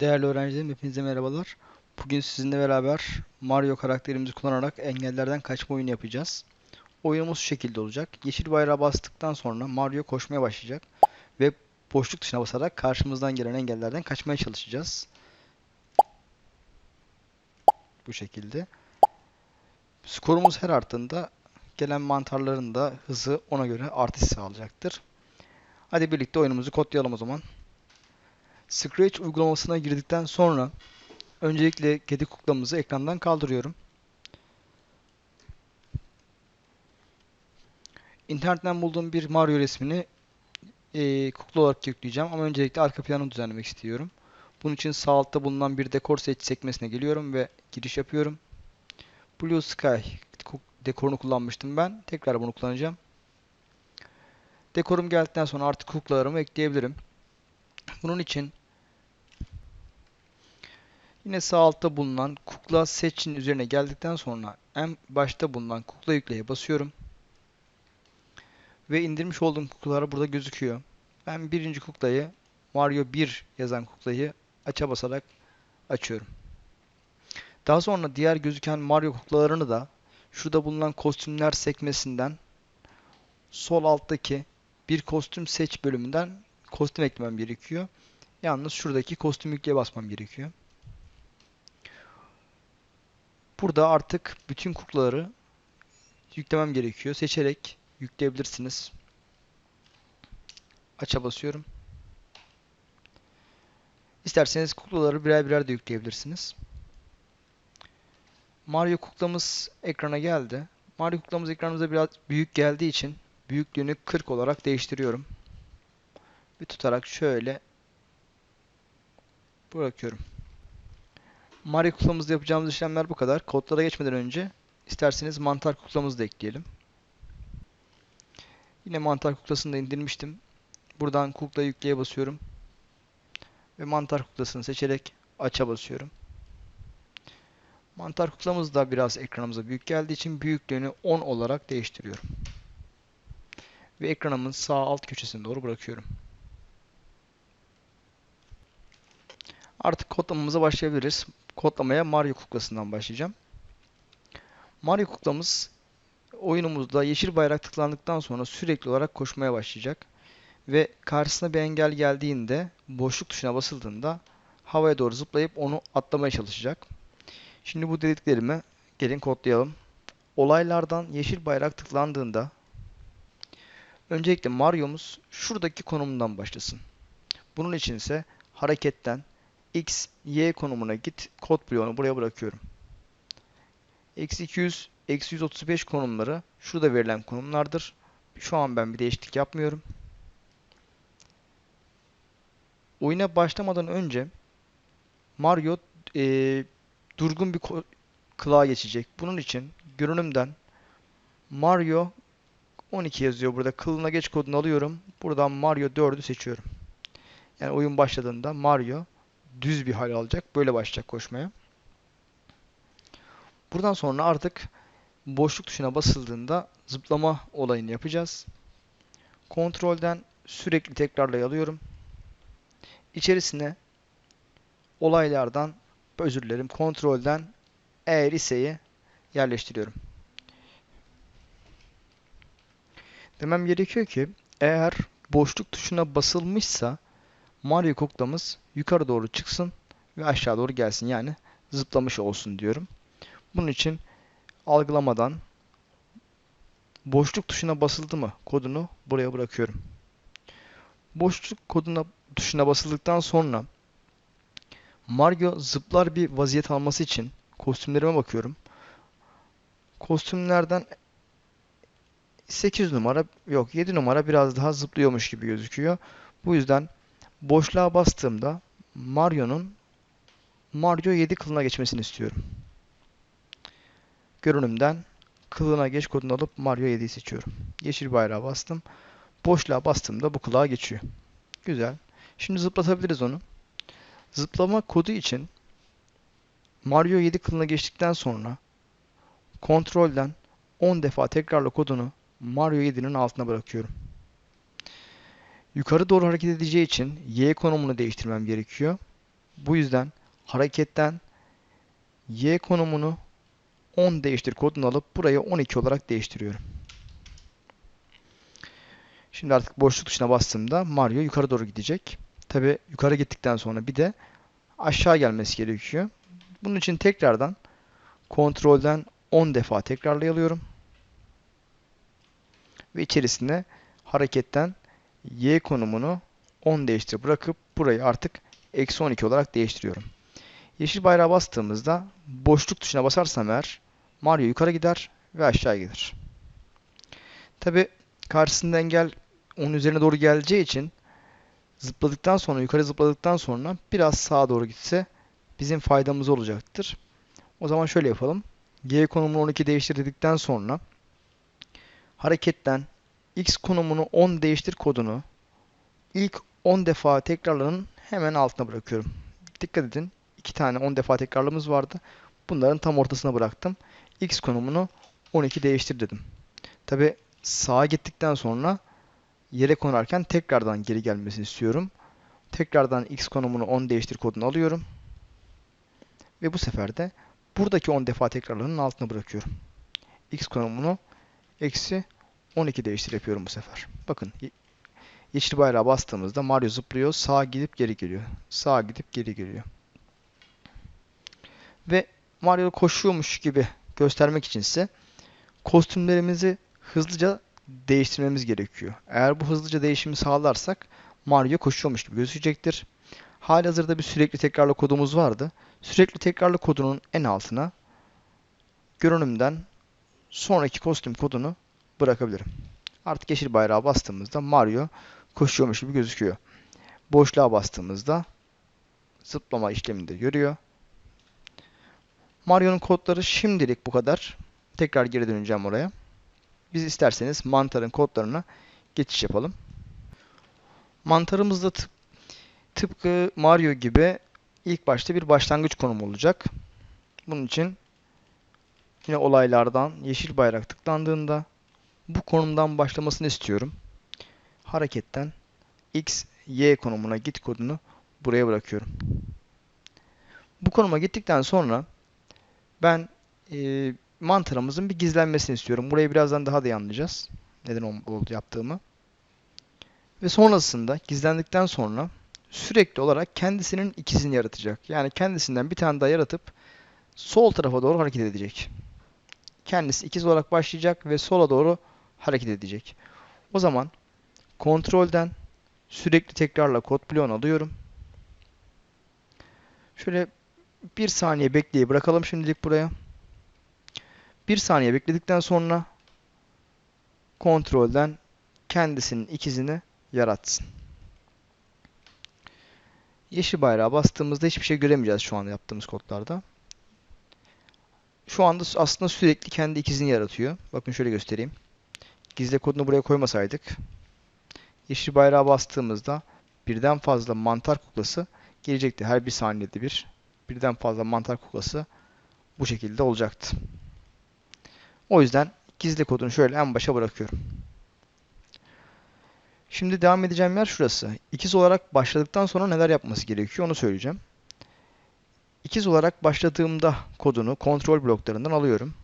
Değerli öğrencilerim hepinize merhabalar. Bugün sizinle beraber Mario karakterimizi kullanarak engellerden kaçma oyunu yapacağız. Oyunumuz şu şekilde olacak. Yeşil bayrağı bastıktan sonra Mario koşmaya başlayacak ve boşluk tuşuna basarak karşımızdan gelen engellerden kaçmaya çalışacağız. Bu şekilde. Skorumuz her arttığında gelen mantarların da hızı ona göre artış sağlayacaktır. Hadi birlikte oyunumuzu kodlayalım o zaman. Scratch uygulamasına girdikten sonra öncelikle kedi kuklamızı ekrandan kaldırıyorum. İnternetten bulduğum bir Mario resmini e, kukla olarak yükleyeceğim ama öncelikle arka planını düzenlemek istiyorum. Bunun için sağ altta bulunan bir dekor seç sekmesine geliyorum ve giriş yapıyorum. Blue Sky dekorunu kullanmıştım ben. Tekrar bunu kullanacağım. Dekorum geldikten sonra artık kuklalarımı ekleyebilirim. Bunun için Yine sağ altta bulunan kukla seçin üzerine geldikten sonra en başta bulunan kukla yükleye basıyorum. Ve indirmiş olduğum kuklalar burada gözüküyor. Ben birinci kuklayı Mario 1 yazan kuklayı aça basarak açıyorum. Daha sonra diğer gözüken Mario kuklalarını da şurada bulunan kostümler sekmesinden sol alttaki bir kostüm seç bölümünden kostüm eklemem gerekiyor. Yalnız şuradaki kostüm yükleye basmam gerekiyor. Burada artık bütün kuklaları yüklemem gerekiyor. Seçerek yükleyebilirsiniz. Aça basıyorum. İsterseniz kuklaları birer birer de yükleyebilirsiniz. Mario kuklamız ekrana geldi. Mario kuklamız ekranımıza biraz büyük geldiği için büyüklüğünü 40 olarak değiştiriyorum. Bir tutarak şöyle bırakıyorum. Mario kuklamızda yapacağımız işlemler bu kadar. Kodlara geçmeden önce isterseniz mantar kuklamızı da ekleyelim. Yine mantar kuklasını da indirmiştim. Buradan kukla yükleye basıyorum. Ve mantar kuklasını seçerek aça basıyorum. Mantar kuklamız da biraz ekranımıza büyük geldiği için büyüklüğünü 10 olarak değiştiriyorum. Ve ekranımın sağ alt köşesine doğru bırakıyorum. Artık kodlamamıza başlayabiliriz kodlamaya Mario kuklasından başlayacağım. Mario kuklamız oyunumuzda yeşil bayrak tıklandıktan sonra sürekli olarak koşmaya başlayacak. Ve karşısına bir engel geldiğinde boşluk tuşuna basıldığında havaya doğru zıplayıp onu atlamaya çalışacak. Şimdi bu dediklerimi gelin kodlayalım. Olaylardan yeşil bayrak tıklandığında öncelikle Mario'muz şuradaki konumundan başlasın. Bunun için ise hareketten x, y konumuna git. Kod bloğunu buraya bırakıyorum. Eksi 200, eksi 135 konumları şurada verilen konumlardır. Şu an ben bir değişiklik yapmıyorum. Oyuna başlamadan önce Mario e, durgun bir kılığa geçecek. Bunun için görünümden Mario 12 yazıyor burada. Kılına geç kodunu alıyorum. Buradan Mario 4'ü seçiyorum. Yani oyun başladığında Mario düz bir hal alacak. Böyle başlayacak koşmaya. Buradan sonra artık boşluk tuşuna basıldığında zıplama olayını yapacağız. Kontrolden sürekli tekrarlay. İçerisine olaylardan özür dilerim kontrolden E liseyi yerleştiriyorum. Demem gerekiyor ki eğer boşluk tuşuna basılmışsa Mario kuklamız yukarı doğru çıksın ve aşağı doğru gelsin. Yani zıplamış olsun diyorum. Bunun için algılamadan boşluk tuşuna basıldı mı kodunu buraya bırakıyorum. Boşluk koduna tuşuna basıldıktan sonra Mario zıplar bir vaziyet alması için kostümlerime bakıyorum. Kostümlerden 8 numara yok 7 numara biraz daha zıplıyormuş gibi gözüküyor. Bu yüzden boşluğa bastığımda Mario'nun Mario 7 kılına geçmesini istiyorum. Görünümden kılına geç kodunu alıp Mario 7'yi seçiyorum. Yeşil bayrağı bastım. Boşluğa bastığımda bu kılığa geçiyor. Güzel. Şimdi zıplatabiliriz onu. Zıplama kodu için Mario 7 kılına geçtikten sonra kontrolden 10 defa tekrarla kodunu Mario 7'nin altına bırakıyorum. Yukarı doğru hareket edeceği için Y konumunu değiştirmem gerekiyor. Bu yüzden hareketten Y konumunu 10 değiştir kodunu alıp burayı 12 olarak değiştiriyorum. Şimdi artık boşluk tuşuna bastığımda Mario yukarı doğru gidecek. Tabi yukarı gittikten sonra bir de aşağı gelmesi gerekiyor. Bunun için tekrardan kontrolden 10 defa tekrarlayalım. Ve içerisine hareketten Y konumunu 10 değiştir bırakıp burayı artık eksi 12 olarak değiştiriyorum. Yeşil bayrağa bastığımızda boşluk tuşuna basarsam eğer Mario yukarı gider ve aşağı gelir. Tabi karşısında engel onun üzerine doğru geleceği için zıpladıktan sonra yukarı zıpladıktan sonra biraz sağa doğru gitse bizim faydamız olacaktır. O zaman şöyle yapalım. Y konumunu 12 değiştirdikten sonra hareketten X konumunu 10 değiştir kodunu ilk 10 defa tekrarlarının hemen altına bırakıyorum. Dikkat edin. 2 tane 10 defa tekrarlığımız vardı. Bunların tam ortasına bıraktım. X konumunu 12 değiştir dedim. Tabi sağa gittikten sonra yere konarken tekrardan geri gelmesini istiyorum. Tekrardan X konumunu 10 değiştir kodunu alıyorum. Ve bu sefer de buradaki 10 defa tekrarlarının altına bırakıyorum. X konumunu eksi 12 değiştir yapıyorum bu sefer. Bakın yeşil bayrağı bastığımızda Mario zıplıyor. Sağa gidip geri geliyor. Sağa gidip geri geliyor. Ve Mario koşuyormuş gibi göstermek için ise kostümlerimizi hızlıca değiştirmemiz gerekiyor. Eğer bu hızlıca değişimi sağlarsak Mario koşuyormuş gibi gözükecektir. Hali hazırda bir sürekli tekrarlı kodumuz vardı. Sürekli tekrarlı kodunun en altına görünümden sonraki kostüm kodunu bırakabilirim. Artık yeşil bayrağı bastığımızda Mario koşuyormuş gibi gözüküyor. Boşluğa bastığımızda zıplama işlemini de görüyor. Mario'nun kodları şimdilik bu kadar. Tekrar geri döneceğim oraya. Biz isterseniz mantarın kodlarına geçiş yapalım. Mantarımızda tıp, tıpkı Mario gibi ilk başta bir başlangıç konumu olacak. Bunun için yine olaylardan yeşil bayrak tıklandığında bu konumdan başlamasını istiyorum. Hareketten X, Y konumuna git kodunu buraya bırakıyorum. Bu konuma gittikten sonra ben e, mantarımızın bir gizlenmesini istiyorum. Burayı birazdan daha da anlayacağız. Neden oldu yaptığımı. Ve sonrasında gizlendikten sonra sürekli olarak kendisinin ikizini yaratacak. Yani kendisinden bir tane daha yaratıp sol tarafa doğru hareket edecek. Kendisi ikiz olarak başlayacak ve sola doğru hareket edecek. O zaman kontrolden sürekli tekrarla kod bloğunu alıyorum. Şöyle bir saniye bekleyip bırakalım şimdilik buraya. Bir saniye bekledikten sonra kontrolden kendisinin ikizini yaratsın. Yeşil bayrağı bastığımızda hiçbir şey göremeyeceğiz şu an yaptığımız kodlarda. Şu anda aslında sürekli kendi ikizini yaratıyor. Bakın şöyle göstereyim. Gizli kodunu buraya koymasaydık yeşil bayrağı bastığımızda birden fazla mantar kuklası gelecekti. Her bir saniyede bir birden fazla mantar kuklası bu şekilde olacaktı. O yüzden gizli kodunu şöyle en başa bırakıyorum. Şimdi devam edeceğim yer şurası. İkiz olarak başladıktan sonra neler yapması gerekiyor onu söyleyeceğim. İkiz olarak başladığımda kodunu kontrol bloklarından alıyorum.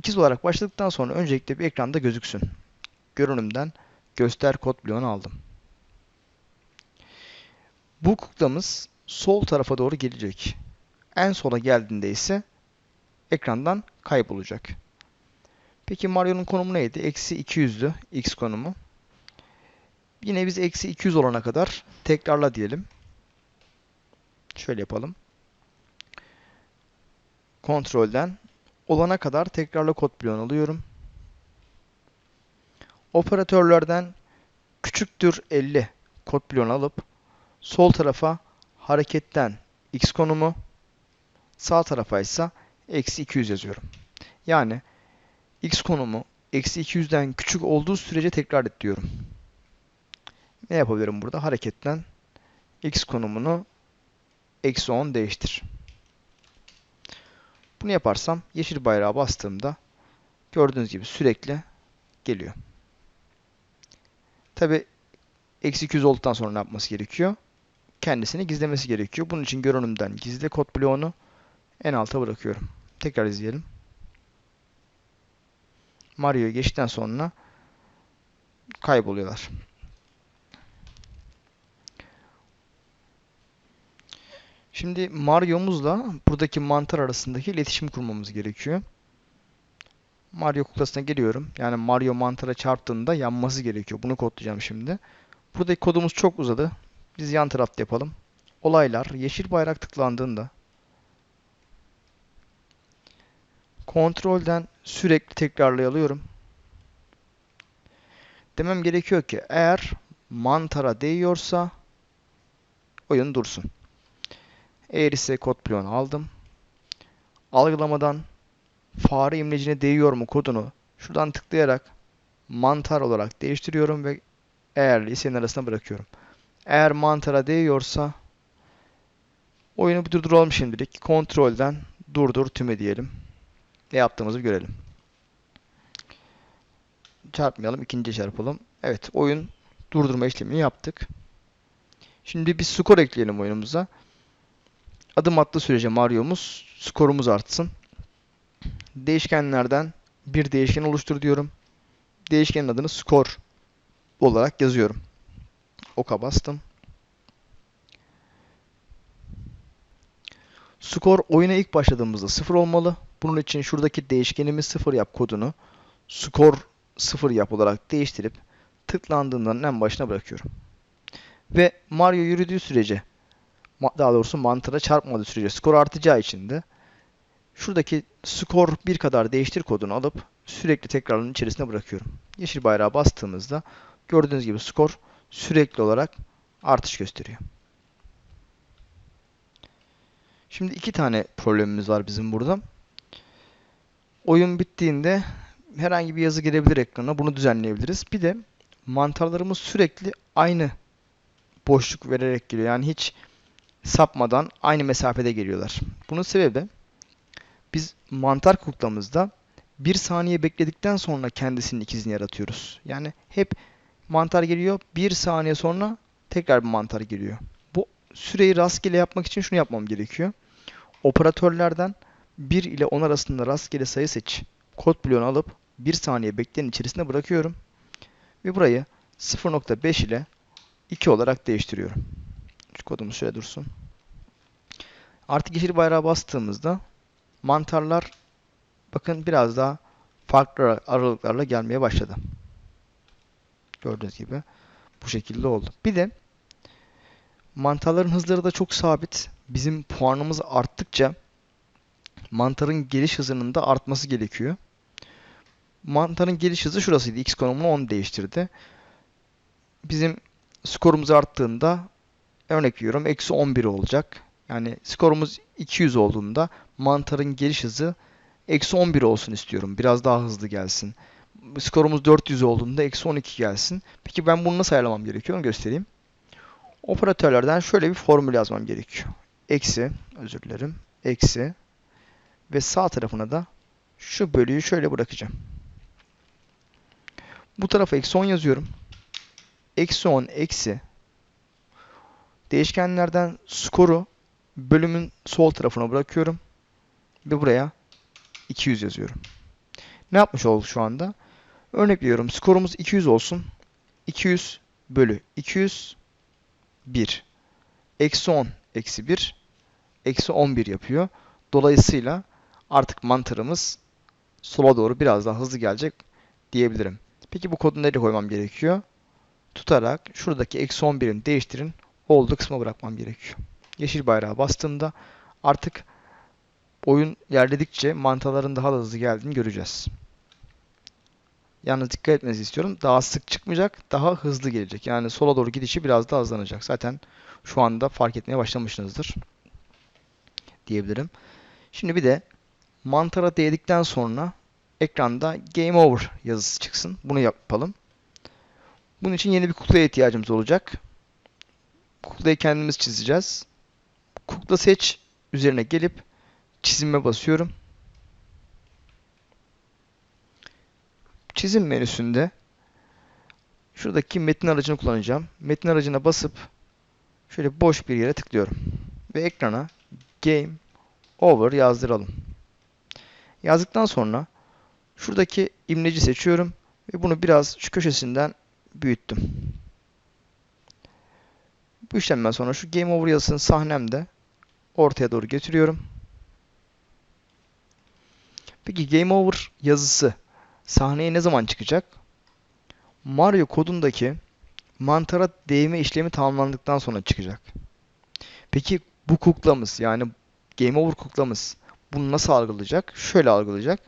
İkiz olarak başladıktan sonra öncelikle bir ekranda gözüksün. Görünümden göster kod bloğunu aldım. Bu kuklamız sol tarafa doğru gelecek. En sola geldiğinde ise ekrandan kaybolacak. Peki Mario'nun konumu neydi? Eksi 200'dü x konumu. Yine biz eksi 200 olana kadar tekrarla diyelim. Şöyle yapalım. Kontrolden olana kadar tekrarla kod bloğunu alıyorum. Operatörlerden küçüktür 50 kod bloğunu alıp sol tarafa hareketten x konumu sağ tarafa ise eksi 200 yazıyorum. Yani x konumu eksi 200'den küçük olduğu sürece tekrar et diyorum. Ne yapabilirim burada? Hareketten x konumunu eksi 10 değiştir. Bunu yaparsam yeşil bayrağı bastığımda gördüğünüz gibi sürekli geliyor. Tabi eksi 200 olduktan sonra ne yapması gerekiyor? kendisini gizlemesi gerekiyor. Bunun için görünümden gizle kod bloğunu en alta bırakıyorum. Tekrar izleyelim. Mario'yu geçtikten sonra kayboluyorlar. Şimdi Mario'muzla buradaki mantar arasındaki iletişim kurmamız gerekiyor. Mario kuklasına geliyorum. Yani Mario mantara çarptığında yanması gerekiyor. Bunu kodlayacağım şimdi. Buradaki kodumuz çok uzadı. Biz yan tarafta yapalım. Olaylar yeşil bayrak tıklandığında kontrolden sürekli tekrarlayalım. Demem gerekiyor ki eğer mantara değiyorsa oyun dursun. Eğer ise kod bloğunu aldım. Algılamadan fare imlecine değiyor mu kodunu şuradan tıklayarak mantar olarak değiştiriyorum ve eğerli senin arasına bırakıyorum. Eğer mantara değiyorsa oyunu bir durduralım şimdilik. Kontrolden durdur tüme diyelim. Ne yaptığımızı görelim. Çarpmayalım. ikinci çarpalım. Evet oyun durdurma işlemini yaptık. Şimdi bir skor ekleyelim oyunumuza. Adım attığı sürece Mario'muz skorumuz artsın. Değişkenlerden bir değişken oluştur diyorum. Değişkenin adını skor olarak yazıyorum. Oka bastım. Skor oyuna ilk başladığımızda 0 olmalı. Bunun için şuradaki değişkenimiz 0 yap kodunu skor 0 yap olarak değiştirip tıklandığından en başına bırakıyorum. Ve Mario yürüdüğü sürece daha doğrusu mantıra çarpmadığı sürece skor artacağı için de şuradaki skor bir kadar değiştir kodunu alıp sürekli tekrarının içerisine bırakıyorum. Yeşil bayrağı bastığımızda gördüğünüz gibi skor sürekli olarak artış gösteriyor. Şimdi iki tane problemimiz var bizim burada. Oyun bittiğinde herhangi bir yazı gelebilir ekrana. Bunu düzenleyebiliriz. Bir de mantarlarımız sürekli aynı boşluk vererek geliyor. Yani hiç sapmadan aynı mesafede geliyorlar. Bunun sebebi biz mantar kuklamızda bir saniye bekledikten sonra kendisinin ikizini yaratıyoruz. Yani hep mantar geliyor. Bir saniye sonra tekrar bir mantar geliyor. Bu süreyi rastgele yapmak için şunu yapmam gerekiyor. Operatörlerden 1 ile 10 arasında rastgele sayı seç. Kod bloğunu alıp 1 saniye bekleyen içerisine bırakıyorum. Ve burayı 0.5 ile 2 olarak değiştiriyorum. Kodumuz şöyle dursun. Artık yeşil bayrağı bastığımızda mantarlar bakın biraz daha farklı aralıklarla gelmeye başladı. Gördüğünüz gibi bu şekilde oldu. Bir de mantarların hızları da çok sabit. Bizim puanımız arttıkça mantarın geliş hızının da artması gerekiyor. Mantarın geliş hızı şurasıydı. X konumunu 10 değiştirdi. Bizim skorumuz arttığında örnek veriyorum eksi 11 olacak. Yani skorumuz 200 olduğunda mantarın geliş hızı eksi 11 olsun istiyorum. Biraz daha hızlı gelsin. Skorumuz 400 olduğunda eksi 12 gelsin. Peki ben bunu nasıl ayarlamam gerekiyor? Onu göstereyim. Operatörlerden şöyle bir formül yazmam gerekiyor. Eksi, özür dilerim. Eksi ve sağ tarafına da şu bölüyü şöyle bırakacağım. Bu tarafa eksi 10 yazıyorum. Eksi 10 eksi değişkenlerden skoru bölümün sol tarafına bırakıyorum. Ve buraya 200 yazıyorum. Ne yapmış olduk şu anda? Örnek veriyorum. Skorumuz 200 olsun. 200 bölü 200 1. Eksi 10 eksi 1 eksi 11 yapıyor. Dolayısıyla artık mantarımız sola doğru biraz daha hızlı gelecek diyebilirim. Peki bu kodu nereye koymam gerekiyor? Tutarak şuradaki eksi 11'in değiştirin olduğu kısma bırakmam gerekiyor. Yeşil bayrağı bastığımda artık oyun ilerledikçe mantaların daha da hızlı geldiğini göreceğiz. Yalnız dikkat etmenizi istiyorum. Daha sık çıkmayacak, daha hızlı gelecek. Yani sola doğru gidişi biraz daha hızlanacak. Zaten şu anda fark etmeye başlamışsınızdır diyebilirim. Şimdi bir de mantara değdikten sonra ekranda Game Over yazısı çıksın. Bunu yapalım. Bunun için yeni bir kuklaya ihtiyacımız olacak. Kuklayı kendimiz çizeceğiz. Kukla seç üzerine gelip çizime basıyorum. Çizim menüsünde şuradaki metin aracını kullanacağım. Metin aracına basıp Şöyle boş bir yere tıklıyorum. Ve ekrana Game Over yazdıralım. Yazdıktan sonra şuradaki imleci seçiyorum ve bunu biraz şu köşesinden büyüttüm. Bu işlemden sonra şu Game Over yazısını sahnemde ortaya doğru getiriyorum. Peki Game Over yazısı sahneye ne zaman çıkacak? Mario kodundaki mantara değme işlemi tamamlandıktan sonra çıkacak. Peki bu kuklamız yani Game Over kuklamız bunu nasıl algılayacak? Şöyle algılayacak.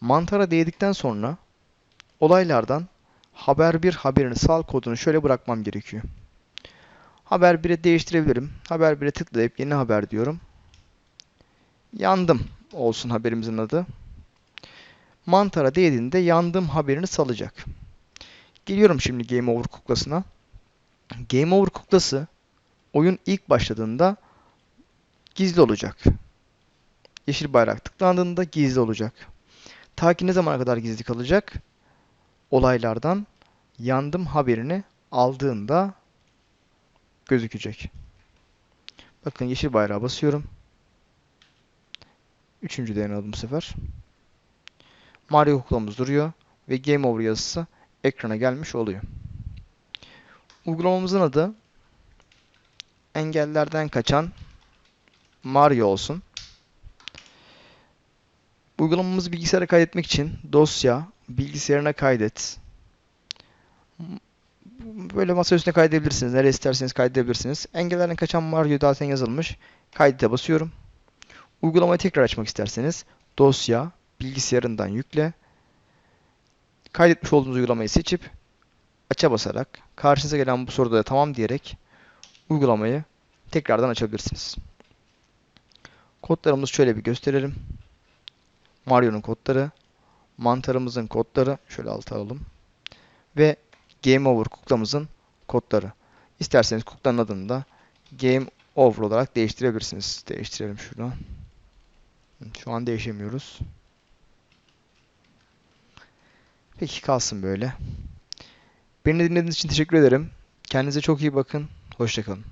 Mantara değdikten sonra olaylardan haber 1 haberini sal kodunu şöyle bırakmam gerekiyor. Haber 1'e değiştirebilirim. Haber 1'e tıklayıp yeni haber diyorum. Yandım olsun haberimizin adı. Mantara değdiğinde yandım haberini salacak. Geliyorum şimdi Game Over kuklasına. Game Over kuklası oyun ilk başladığında gizli olacak. Yeşil bayrak tıklandığında gizli olacak. Ta ki ne zamana kadar gizli kalacak? Olaylardan yandım haberini aldığında gözükecek. Bakın yeşil bayrağa basıyorum. Üçüncü denedim bu sefer. Mario kuklamız duruyor ve Game Over yazısı ekrana gelmiş oluyor. Uygulamamızın adı engellerden kaçan Mario olsun. Uygulamamızı bilgisayara kaydetmek için dosya, bilgisayarına kaydet. Böyle masa üstüne kaydedebilirsiniz. Nereye isterseniz kaydedebilirsiniz. Engellerden kaçan Mario zaten yazılmış. Kaydete basıyorum. Uygulamayı tekrar açmak isterseniz dosya, bilgisayarından yükle. Kaydetmiş olduğunuz uygulamayı seçip aça basarak karşınıza gelen bu soruda da tamam diyerek uygulamayı tekrardan açabilirsiniz. Kodlarımızı şöyle bir gösterelim. Mario'nun kodları, mantarımızın kodları şöyle alta alalım ve Game Over kuklamızın kodları. İsterseniz kuklanın adını da Game Over olarak değiştirebilirsiniz. Değiştirelim şuradan. Şu an değişemiyoruz. Peki kalsın böyle. Beni dinlediğiniz için teşekkür ederim. Kendinize çok iyi bakın. Hoşçakalın.